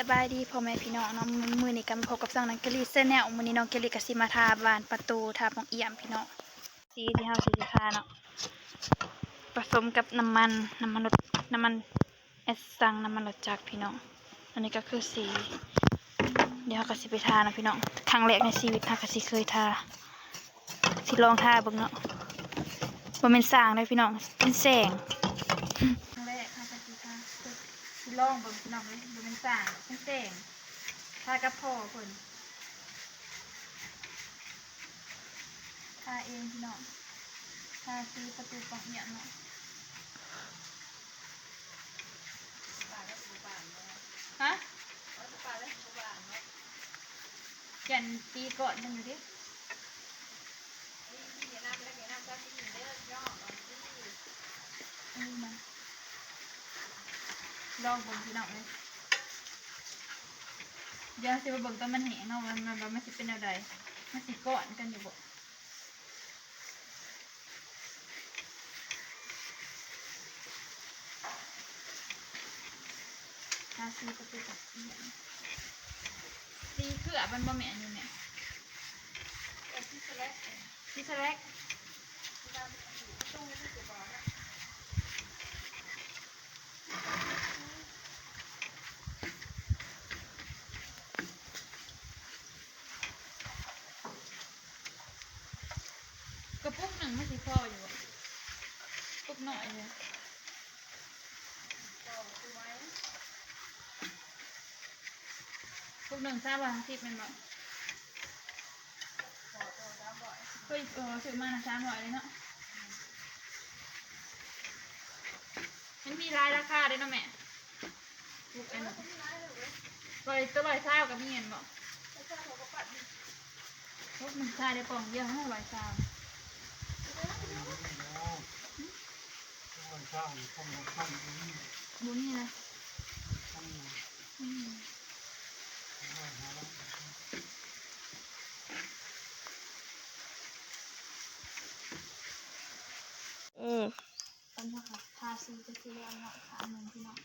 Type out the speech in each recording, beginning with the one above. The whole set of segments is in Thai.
สบายดีพ่อแม่พี่น้องเน้องมือนี้กันพบกับสังนังเกลีเส้นแนวมือนี้น้องเกลีกสิมาทาบานประตูทาปองเอี่ยมพี่น้องสีที่เฮาสิทาเนาะผสมกับน้ำมันน้ำมันรถน้ำมันเอสซังน้ำมันรถจักรพี่น้องอันนี้ก็คือสีเดี๋ยวเฮาก็สิไปทานะพี่น้องครั้งแรกในชีวิตฮากสิเคยทาสิลองทาเบิ่งเนาะบ่แม่นสร้างเลยพี่น้องเป็นแสงครั้งแรกเฮาก็สิทา สิลองเบิ่งน้องเลยดูเป็นสร้างเป็นแสงทากับพ่อเพิ่นทาเองพี่น้องทาซื้อประตูปองเหี่ยเนาะฮะแก่นตีก่อนมันอยู่ดินี่มัน ลองเบิ่งพี่น้องเลยเดี๋ยวสิมาเบิ่งตอนมันแห้งเนาะมันมันมันมันสิเป็นอะไรมันสิก่อนกันอยู่บ่ทาสีประตูกับอียงสีเขือมันบ่แม่นอยู่แม่สีสแลกสีสแลกกระปุกนึ่ งมันสิพออยู่บ่ปุกหน่อยเลยปุกหนึ่งสามร้อยห้าสิบแม่นบ่เฮ้ยเออซื้อมานะสามร้อยเลยเนาะมันมีรายราคาด้วยนะแม่ปุกอันนั้นร้อยตัวร้อยเศร้ากับมีเงินบ่ปุกมันค่าได้ปองเยวเท่าร้อยเศร้า บุนนี่นะอืมตอนนี้ค่ะทาสีจะสีแล้วเนาะทาเงินพี่น้อง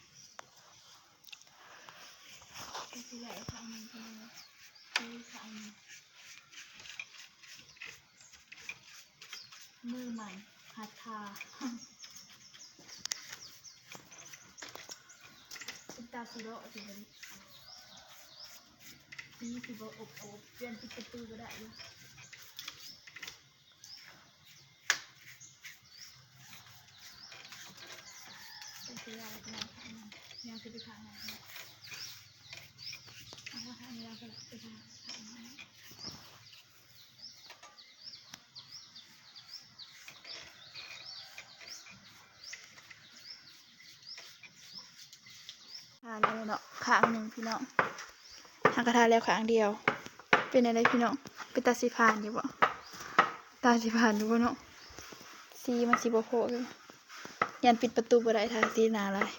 จะสีแล้วทาเงินพี่น้องสีทาเงิน มือใหม่หัดทาเป็นตาสีโรสิบริสีสีโบอบอบเปลี่ยนปิดประตูก็ได้อยู่เป็นสีอะไรกันยังจะไปทางไหนเนี่ยเอาว่าทางจะไปทางทางไหน ทานแล้วเนาะข้างหนึ่งพี่น้องทางกระทาแล้วข้างเดียว เป็นอะไรพี่น้องเป็นตาสีพานอยู่บ่ตาสีพานอยู่บ่เนาะสีมันสีบ่โพเลยยันปิดประตูบ่ได้ทาสีนาลาย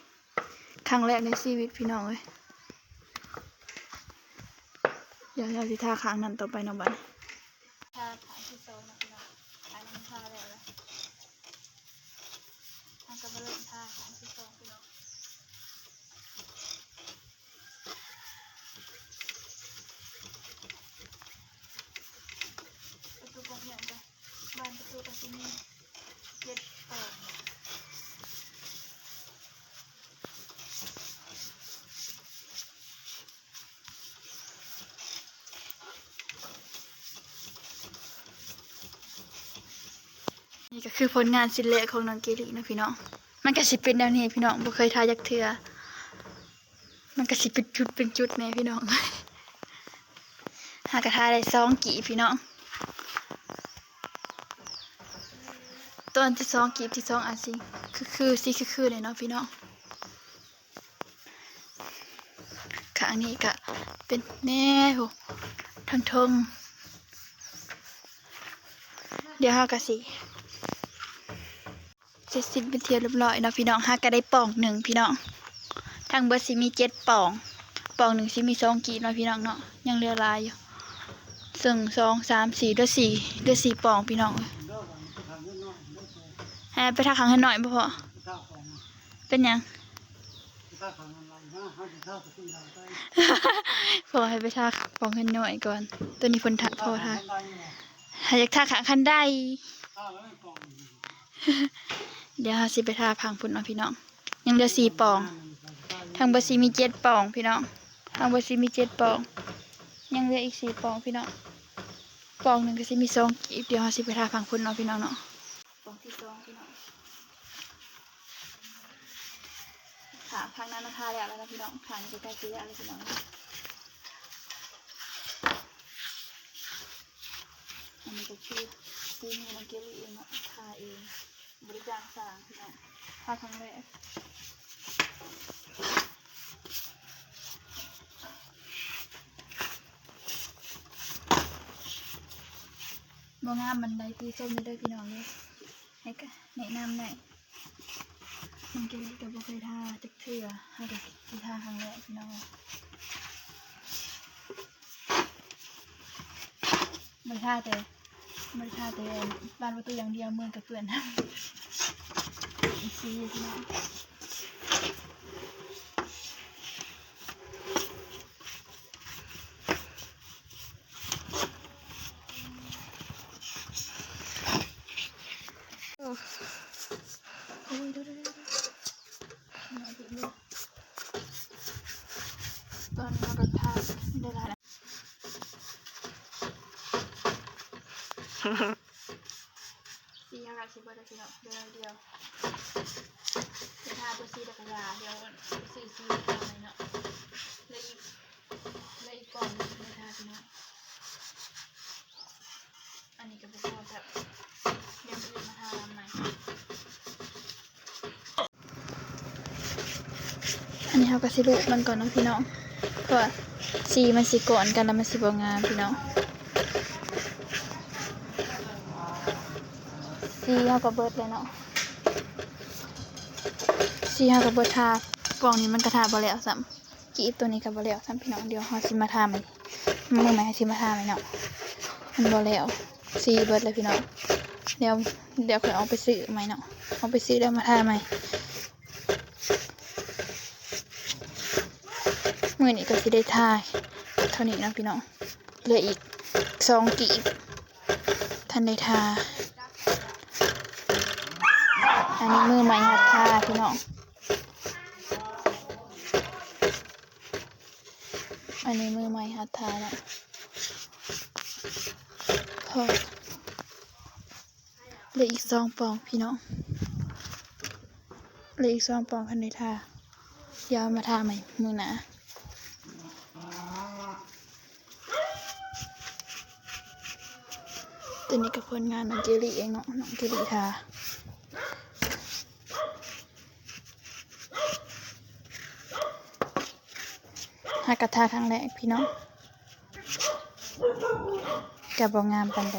ครั้งแรกในชีวิตพี่น้องเอ้ยเดี๋ยวเราสิทาข้างนั้นต่อไปเนาะบัดนี้ทาข้างที่สองนะพี่น้องข้างนั้นทาแล้วละทางก็มาเริ่มทาข้างที่สองพี่น้อง ประตูกองอย่างจ้ะบ้านประตูกสิมีเจ็ดปอง นี่ก็คือผลงานศิลปะของน้องเกลี่นะพี่น้อง มันก็สิเป็นแนวนี้พี่น้องบ่เคยทายักเทือมันก็สิเป็นจุดเป็นจุดแน่พี่น้องหากระทาได้สองกี่พี่น้องต้นที่สองกีบที่สองอาซิคือคือสีคือคือเลยเนาะพี่น้องข้างนี้ก็เป็นแน่โหทั้งทงเดี๋ยวเฮากะสิเสร็จสิ้นเป็นเทียบเรียบร้อยเนาะพี่น้องฮาก็ได้ป่องหนึ่งพี่น้องทางเบอร์สิมีเจ็ดป่องป่องหนึ่งสิมีสองกีเนาะพี่น้องเนาะยังเหลือลายอยู่ซึ่งสองสามสี่เดือสี่เดือสี่ป่องพี่น้องให้ไปทักครั้งให้หน่อยบ่พอเป็นยังถ้าขังอให้ไปทาปองกันหน่อยก่อน ตัวนี้เพนทักพอทาหาอยากทาขาคันได้ เดี๋ยวเราสิไปทาพังพุ่นเนาะพี่น้อง ยังเหลือสี่ปอง ทางเบอร์ซีมีเจ็ดปองพี่น้อง ทางเบอร์ซีมีเจ็ดปอง ยังเหลืออีกสี่ปองพี่น้อง ปองหนึ่งก็สิมีสองกีบเดี๋ยวเราสิไปทาพังพุ่นเนาะพี่น้องเนาะ ปองที่สองพี่น้องขาพังนั้นนะทาแล้วแล้วนะพี่น้องขานี่ก็ใกล้จะแล้วแล้วพี่น้องอันนี้ก็คือซีมือน้องเกลี่เองเนาะทาเอง บริจาคสร้างพี่น้อง ทาครั้งแรกบ่งามบันไดตีส้มนี่เด้อพี่น้องเลยให้กะแนะนำหน่อยน้องเกลลี่ก็บ่เคยทาจักเทื่อให้กับที่ทาครั้งแรกพี่น้องได้ทาแต่บริษัทแต่บ้านประตูอย่างเดียวเมืองกับเพื่อน นะอีกซีพี่น้องโอ้โอ้ยดูดูดูดูหน่อยดูดู ตอนนี้เราทานได้หลายแล้วซีฮาราชิบะตะกี้าเดียวเดียวเดียวทาตัวซีตะกยาเดี๋ยวซีซีตรงไหนเนาะแล้วอีกแล้วอีกกล่องหนึงไม่ทาทีเนาะอันนี้ก็บุกพอแบบเดี๋ยวอื่มาทาลำใหม่อันนี้เขาก็สิลุมันก่อนนะพี่น้องเพราะว่าสีมันสีก่อนกันแล้วมันสีบ่งามพี่น้องสีเฮากับเบิดเลยเนาะ สีเฮากับเบิดทาปล่องนี้มันกระทาบ่แล้วซ้ำกีบตัวนี้ก็บ่แล้วซ้ำพี่น้องเดี๋ยวเฮาสิมาทาใหมมือใหม่สิมาทาใหมเนาะมันบ่แล้วสีเบิดเลยพี่น้องเดี๋ยวเดี๋ยวค่อยเอาไปซื้อใหมเนาะเอาไปซื้อแล้วมาทาใหมมือนี้ก็สิได้ทาเท่านี้นะพี่น้องเหลืออีกสองกีบทันได้ทาอันนี้มือใหม่หัดทาพี่น้อง อันนี้มือใหม่หัดทานาะพอเหลืออีกสองปองพี่น้องเหลืออีกสองปองพันในทายวเอามาทาใหม่มือหนาตัวนี้กับผลงานน้องเจลี่เองเนาะน้องเจลี่ทาากระทาครั้งแรกพี่น้องกับบองามปันใด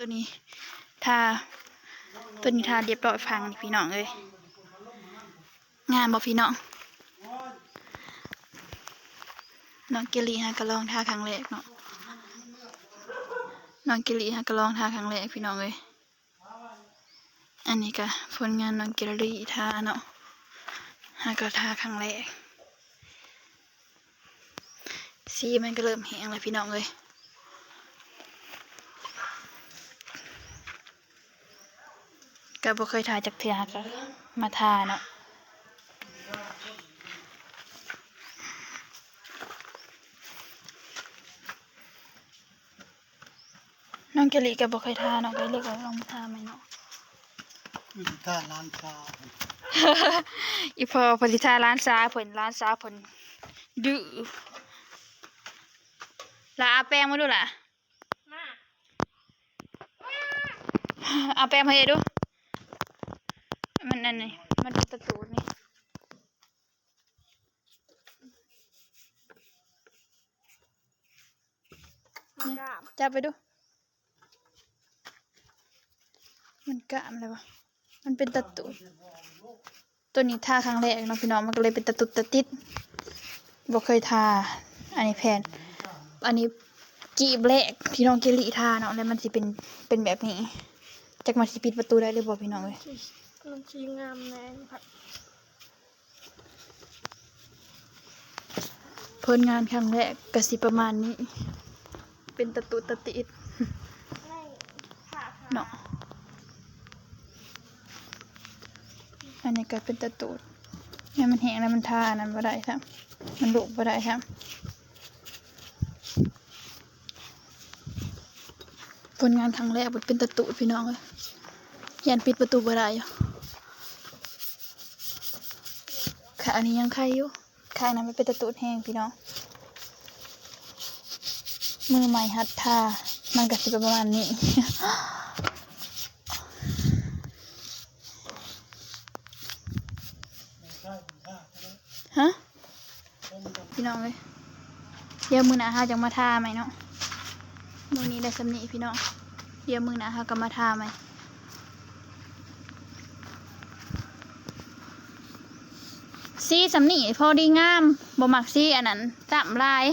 ตัวนี้ทา ตัวนี้ทาเรียบร้อยฟังพี่น้องเลยงามบ่พี่น้องน้องเกลี่ฮะก็ลองทาครั้งแรกเนาะน้องเกลี่ฮะก็ลองทาครั้งแรกพี่น้องเลยอันนี้ก็ผลงานน้องเกลี่ทาเนาะฮะก็ทาครั้งแรกสีมันก็เริ่มแห้งแล้วพี่น้องเลย ก็บ่เคยทาจากเทือก็มาทาเนาะน้องเกลิก็บ่เคยทาเนาะก็เลยก็ลองมาทาใหม่เนาะวิธีการล้างชาอีพอเพนสิทาร้านซ้าเพิ่นร้านซ้าเพิ่นดื้อลาเอาแป้งมาดูล่ะเอาแป้งมาให้ดู มันอันนี้มันเป็นประตูนี่มันกล้จับไปดู มันกล้ามเลยวะมันเป็นตะตุดตัวนี้ทาครั้งแรกน้องพี่น้องมันก็เลยเป็นตะตุดตะติดบอกเคยทา อันนี้แพนอันนี้กีบแรกพี่น้องเกลี่ทาเนาะแล้วมันจะเป็นเป็นแบบนี้จากมันจะปิดประตูได้เลยบอกพี่น้องเลย มันชีงามแน่ผัดผลงานครั้งแรกก็สิประมาณนี้ เป็นตะตุดตะติดให้ผ่าผ่าเนาะอันนี้ก็เป็นตะตูดเนี่ยมันแห้งแล้วมันทาอันนั้นบ่ได้ครับ มันลุกบ่ได้ครับผลงานครั้งแรกมันเป็นตะตูดพี่น้องเลยยันปิดประตูบ่ได้อยู่ ค่ะ อันนี้ยังไข่อยู่ข้างนั้นมันเป็นตะตูดแห้งพี่น้องมือใหม่หัดทามันก็สิประมาณนี้ฮะใช่มันจะพี่น้องเลยเดี๋ยวมือหนาฮาจะมาทาไหมเนาะมือนี้ได้สำนีพี่น้องเดี๋ยวมือหนาฮาก็มาทาไหม ซีสำนีพอดีงามบ่มักซีอันนั้นต่ำลาย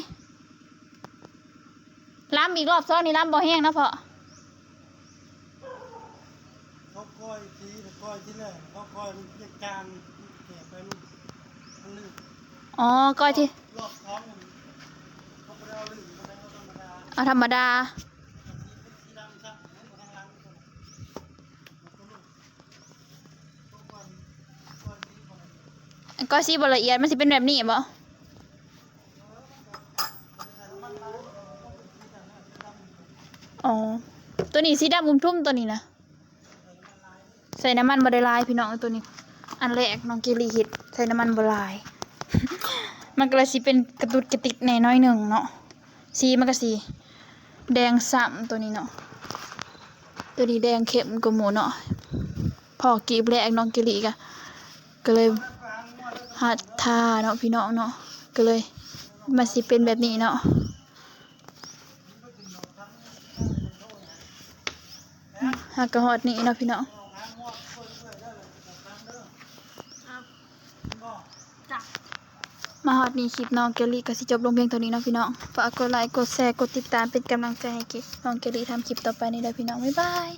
ล้ำอีกรอบซ้อนนี่ล้ำบ่แห้งนะเพาะเขาก้อยทีเขาก้อยที่แรกเขาก้อยมันเรียกจางแก่ไปมันมันลื่นอ๋อก้อยที่รอบท้องมันเขาไม่ได้เอาลื่นเขาได้เอาธรรมดาเอาธรรมดา สีดำซับมันก็ทางหลังมันก็มันก็ลื่นเขาก้อยก้อยที่ ก้อยก้อยซีบ่ละเอียดมันสิเป็นแบบนี้บ่อ๋อ ตัวนี้สีดำอุ้มทุ่มตัวนี้นะ ใส่น้ำมันบไดลายพี่น้องตัวนี้ อันแรกน้องเกลีเฮิตใส่น้ำมันบลาย มันก็เลยสีเป็นกระตุดกระติกแหน่น้อยหนึ่งเนาะ สีมันก็สีแดงซ้ำตัวนี้เนาะ ตัวนี้แดงเข้มกว่าหมูเนาะ พอกีบแรกน้องเกลีก็ก็เลย หัดทาเนาะพี่น้องเนาะก็เลยมันสิเป็นแบบนี้เนาะหักกระหอดนี่เนาะพี่น้องมาฮอดนี้คลิปน้องเกลลี่ก็สิจบลงเพียงเท่านี้เนาะพี่น้องฝากกดไลค์กดแชร์กดติดตามเป็นกำลังใจให้กิน้องเกลลี่ทำคลิปต่อไปนี่เลยพี่น้องบ๊ายบาย